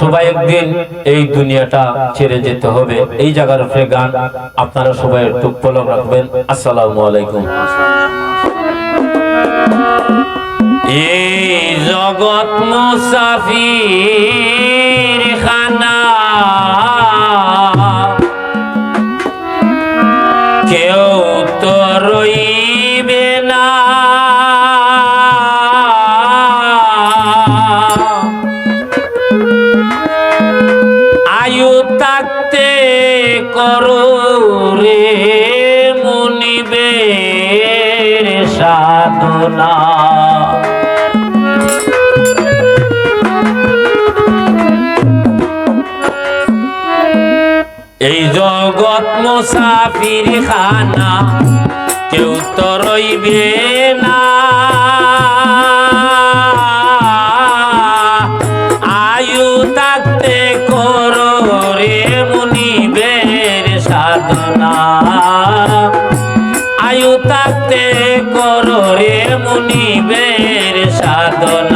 সবাই একদিন এই দুনিয়াটা ছেড়ে যেতে হবে। এই জায়গার উপরে গান আপনারা সবাই একটু পলক রাখবেন। আসসালামু আলাইকুম। এই জগৎ মুসাফির খানা সাধনা। এই জগৎ মুসাফির খানা কেউ তো রইবে না। আয়ু থাকতে করো রে মুনিবের সাধনা। থাকতে করো রে মুনিবের সাধনা।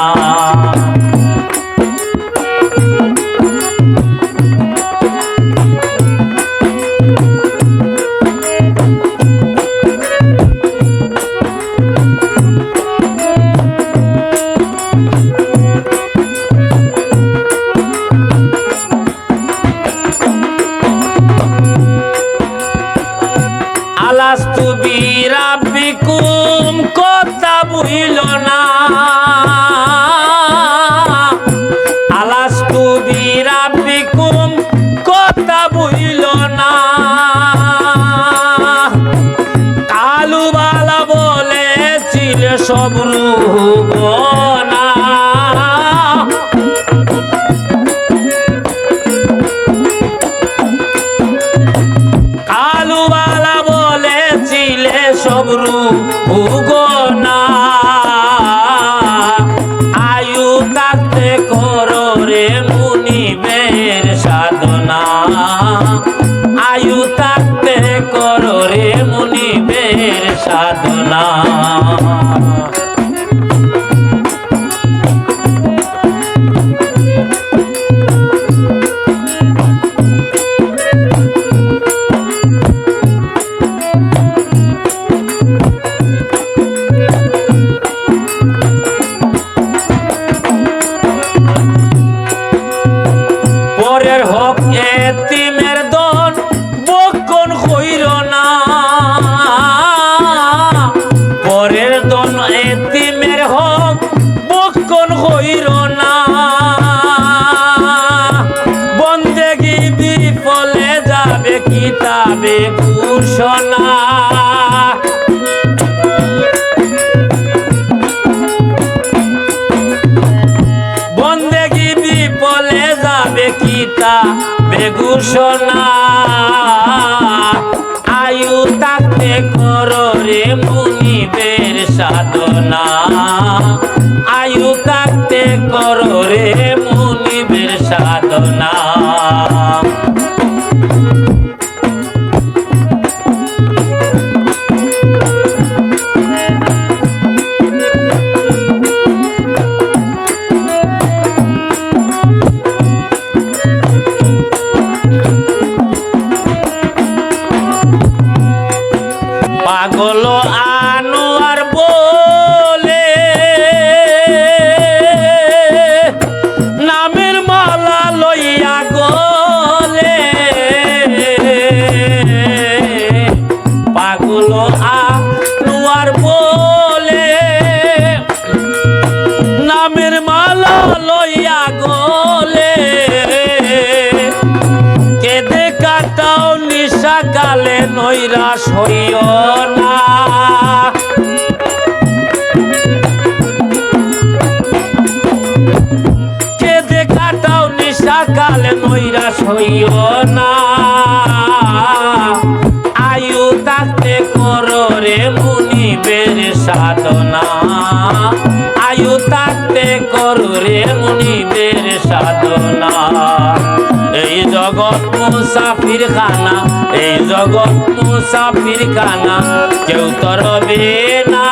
sabrı var. সাধনা। আয়ু থাকতে করো রে মুনিবের সাধনা। দন এতিমের হক বকন হইর না। বন্দেগি বিফলে যাবে কিতাবে ঘোষণা বন্দেগি বিপলে যাবে কিতা বেগুসনা সাধনা নৈরাশ হইও না। কেঁদে কাটাও নিশা কালে নৈরাশ হইও না। এই জগৎ মুসাফির খানা এই জগৎ মুসাফির খানা কেউ তরবে না।